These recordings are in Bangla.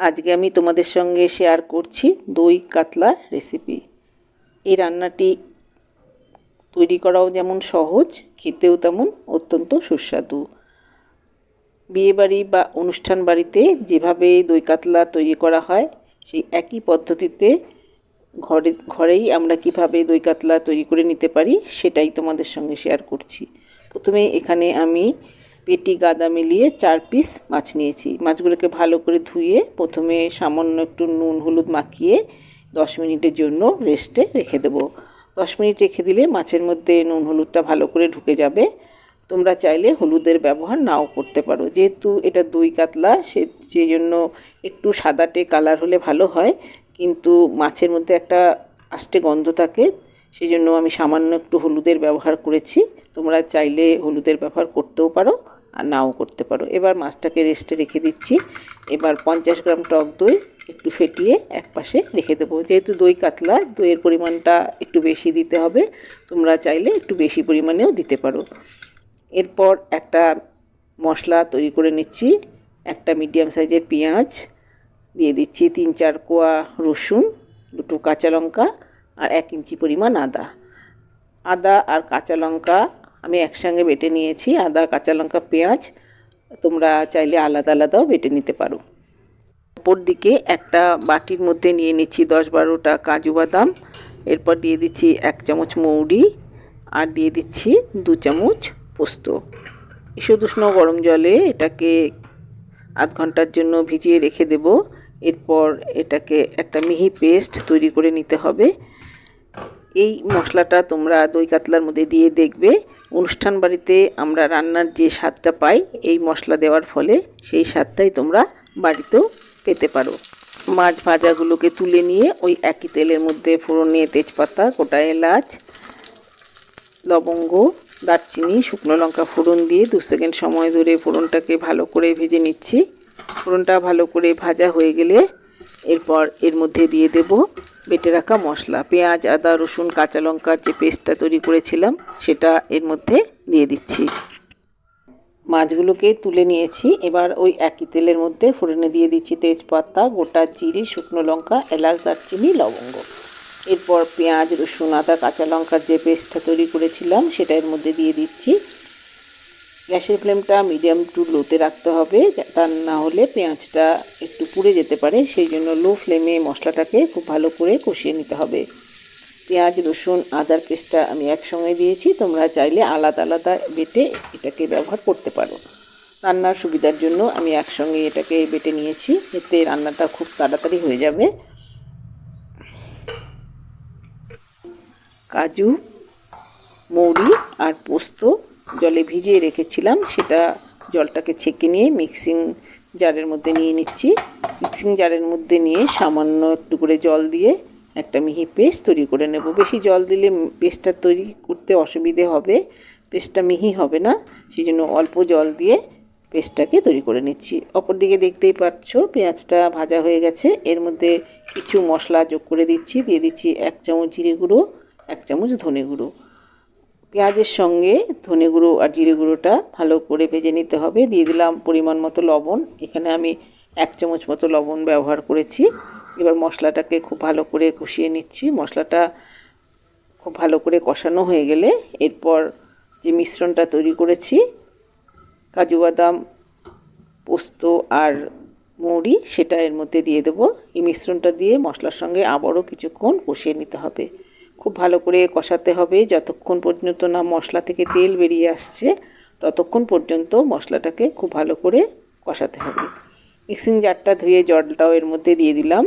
আজকে আমি তোমাদের সঙ্গে শেয়ার করছি দই কাতলা রেসিপি এই রান্নাটি তৈরি করাও যেমন সহজ, খেতেও তেমন অত্যন্ত সুস্বাদু। বিয়েবাড়ি বা অনুষ্ঠান বাড়িতে যেভাবে দই কাতলা তৈরি করা হয়, সেই একই পদ্ধতিতে ঘরে, ঘরেই আমরা কীভাবে দই কাতলা তৈরি করে নিতে পারি, সেটাই তোমাদের সঙ্গে শেয়ার করছি। প্রথমে এখানে আমি পেটি গাদা মিলিয়ে চার পিস মাছ নিয়েছি। মাছগুলোকে ভালো করে ধুয়ে প্রথমে সামান্য একটু নুন, হলুদ মাখিয়ে দশ মিনিটের জন্য রেস্টে রেখে দেবো। দশ মিনিট রেখে দিলে মাছের মধ্যে নুন, হলুদটা ভালো করে ঢুকে যাবে। তোমরা চাইলে হলুদের ব্যবহার নাও করতে পারো। যেহেতু এটা দই কাতলা, সে সেই জন্য একটু সাদাটে কালার হলে ভালো হয়। কিন্তু মাছের মধ্যে একটা আষ্টে গন্ধ থাকে সেই জন্য আমি সামান্য একটু হলুদের ব্যবহার করেছি। তোমরা চাইলে হলুদের ব্যবহার করতেও পারো। আর নাও করতে পারো। এবার মাছটাকে রেস্টে রেখে দিচ্ছি। এবার পঞ্চাশ গ্রাম টক দই একটু ফেটিয়ে এক পাশে রেখে দেবো। যেহেতু দই কাতলা, দইয়ের পরিমাণটা একটু বেশি দিতে হবে, তোমরা চাইলে একটু বেশি পরিমাণেও দিতে পারো। এরপর একটা মশলা তৈরি করে নিচ্ছি। একটা মিডিয়াম সাইজের পেঁয়াজ, দিয়ে দিচ্ছি তিন চার কোয়া রসুন, দুটো কাঁচা লঙ্কা আর এক ইঞ্চি পরিমাণ আদা। আদা আর কাঁচা লঙ্কা আমি একসঙ্গে বেটে নিয়েছি, আদা, কাঁচা লঙ্কা, পেঁয়াজ। তোমরা চাইলে আলাদা আলাদাও বেটে নিতে পারো। অপর দিকে একটা বাটির মধ্যে নিয়ে নিচ্ছি দশ বারোটা কাজু বাদাম। এরপর দিয়ে দিচ্ছি এক চামচ মৌরি আর দিয়ে দিচ্ছি দু চামচ পোস্ত। ঈষদুষ্ণ গরম জলে এটাকে আধ ঘণ্টার জন্য ভিজিয়ে রেখে দেব। এরপর এটাকে একটা মিহি পেস্ট তৈরি করে নিতে হবে। এই মশলাটা তোমরা দই কাতলার মধ্যে দিয়ে দেখবে। অনুষ্ঠান বাড়িতে আমরা রান্নার যে স্বাদটা পাই, এই মশলা দেওয়ার ফলে সেই স্বাদটাই তোমরা বাড়িতেও পেতে পারো। মাছ ভাজাগুলোকে তুলে নিয়ে ওই একই তেলের মধ্যে ফোড়ন নিয়ে তেজপাতা, গোটা এলাচ, লবঙ্গ, দারচিনি, শুকনো লঙ্কা ফোড়ন দিয়ে দু সেকেন্ড সময় ধরে ফোড়নটাকে ভালো করে ভেজে নিচ্ছি। ফোড়নটা ভালো করে ভাজা হয়ে গেলে এরপর এর মধ্যে দিয়ে দেব বেটে রাখা মশলা। পেঁয়াজ, আদা, রসুন, কাঁচা লঙ্কার যে পেস্টটা তৈরি করেছিলাম, সেটা এর মধ্যে দিয়ে দিচ্ছি। মাছগুলোকে তুলে নিয়েছি। এবার ওই একই তেলের মধ্যে ফোড়নে দিয়ে দিচ্ছি তেজপাতা, গোটা জিরি, শুকনো লঙ্কা, এলাচ, দারচিনি, লবঙ্গ। এরপর পেঁয়াজ, রসুন, আদা, কাঁচা লঙ্কার যে পেস্টটা তৈরি করেছিলাম, সেটা এর মধ্যে দিয়ে দিচ্ছি। গ্যাসের ফ্লেমটা মিডিয়াম টু লোতে রাখতে হবে তা না হলে পেঁয়াজটা পুড়ে যেতে পারে, সেই জন্য লো ফ্লেমে মশলাটাকে খুব ভালো করে কষিয়ে নিতে হবে। পেঁয়াজ, রসুন, আদার পেস্টটা আমি একসঙ্গে দিয়েছি, তোমরা চাইলে আলাদা আলাদা বেটে এটাকে ব্যবহার করতে পারো। রান্নার সুবিধার জন্য আমি একসঙ্গে এটাকে বেটে নিয়েছি, এতে রান্নাটা খুব তাড়াতাড়ি হয়ে যাবে। কাজু, মৌরি আর পোস্ত জলে ভিজিয়ে রেখেছিলাম, সেটা জলটাকে ছেঁকে নিয়ে মিক্সিং জারের মধ্যে নিয়ে নিচ্ছি। মিক্সিং জারের মধ্যে নিয়ে সামান্য একটু করে জল দিয়ে একটা মিহি পেস্ট তৈরি করে নেব। বেশি জল দিলে পেস্টটা তৈরি করতে অসুবিধে হবে পেস্টটা মিহি হবে না। সেই জন্য অল্প জল দিয়ে পেস্টটাকে তৈরি করে নিচ্ছি। অপরদিকে দেখতেই পাচ্ছ পেঁয়াজটা ভাজা হয়ে গেছে। এর মধ্যে কিছু মশলা যোগ করে দিচ্ছি। দিয়ে দিচ্ছি এক চামচ জিরে গুঁড়ো, এক চামচ ধনে গুঁড়ো। পেঁয়াজের সঙ্গে ধনে গুঁড়ো আর জিরে গুঁড়োটা ভালো করে ভেজে নিতে হবে। দিয়ে দিলাম পরিমাণ মতো লবণ। এখানে আমি এক চামচ মতো লবণ ব্যবহার করেছি। এবার মশলাটাকে খুব ভালো করে কষিয়ে নিচ্ছি। মশলাটা খুব ভালো করে কষানো হয়ে গেলে এরপর যে মিশ্রণটা তৈরি করেছি, কাজু বাদাম, পোস্ত আর মুড়ি সেটা এর মধ্যে দিয়ে দেবো। এই মিশ্রণটা দিয়ে মশলার সঙ্গে আবারও কিছুক্ষণ কষিয়ে নিতে হবে। খুব ভালো করে কষাতে হবে। যতক্ষণ পর্যন্ত না মশলা থেকে তেল বেরিয়ে আসছে, ততক্ষণ পর্যন্ত মশলাটাকে খুব ভালো করে কষাতে হবে। মিক্সিং জারটা ধুয়ে জলটাও এর মধ্যে দিয়ে দিলাম।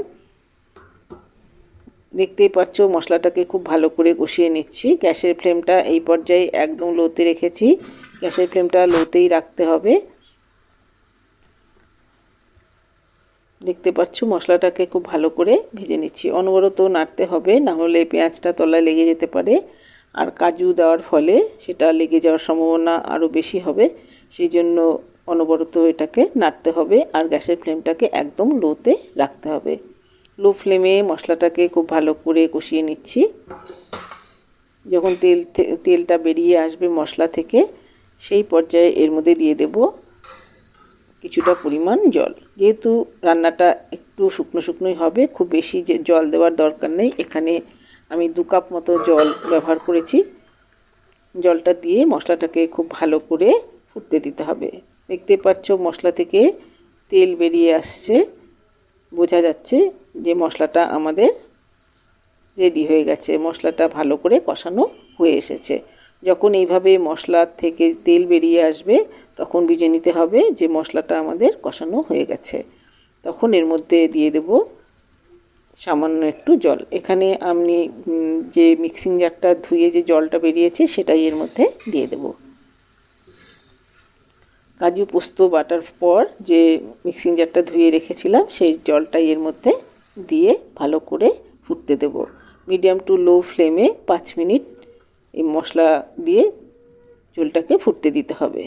দেখতেই পাচ্ছ মশলাটাকে খুব ভালো করে কষিয়ে নিচ্ছি। গ্যাসের ফ্লেমটা এই পর্যায়ে একদম লোতে রেখেছি। গ্যাসের ফ্লেমটা লোতেই রাখতে হবে। দেখতে পাচ্ছ মশলাটাকে খুব ভালো করে ভেজে নিচ্ছি। অনবরত নাড়তে হবে, না হলে পেঁয়াজটা তলায় লেগে যেতে পারে। আর কাজু দেওয়ার ফলে সেটা লেগে যাওয়ার সম্ভাবনা আরও বেশি হবে। সেই জন্য অনবরত এটাকে নাড়তে হবে আর গ্যাসের ফ্লেমটাকে একদম লোতে রাখতে হবে। লো ফ্লেমে মশলাটাকে খুব ভালো করে কষিয়ে নিচ্ছি। যখন তেল তেলটা বেরিয়ে আসবে মশলা থেকে, সেই পর্যায়ে এর মধ্যে দিয়ে দেব কিছুটা পরিমাণ জল। যেহেতু রান্নাটা একটু শুকনো শুকনোই হবে, খুব বেশি জল দেওয়ার দরকার নেই। এখানে আমি দু কাপ মতো জল ব্যবহার করেছি। জলটা দিয়ে মশলাটাকে খুব ভালো করে ফুটতে দিতে হবে। দেখতে পাচ্ছ মশলা থেকে তেল বেরিয়ে আসছে। বোঝা যাচ্ছে যে মশলাটা আমাদের রেডি হয়ে গেছে। মশলাটা ভালো করে কষানো হয়ে এসেছে। যখন এইভাবে মশলা থেকে তেল বেরিয়ে আসবে, তখন বুঝে নিতে হবে যে মশলাটা আমাদের কষানো হয়ে গেছে। তখন এর মধ্যে দিয়ে দেব সামান্য একটু জল। এখানে আমি যে মিক্সিং জারটা ধুয়ে যে জলটা বেরিয়েছে, সেটাই এর মধ্যে দিয়ে দেব। কাজু, পোস্ত, বাটার পর যে মিক্সিং জারটা ধুয়ে রেখেছিলাম, সেই জলটাই এর মধ্যে দিয়ে ভালো করে ফুটতে দেব। মিডিয়াম টু লো ফ্লেমে পাঁচ মিনিট এই মশলা দিয়ে ঝোলটাকে ফুটতে দিতে হবে।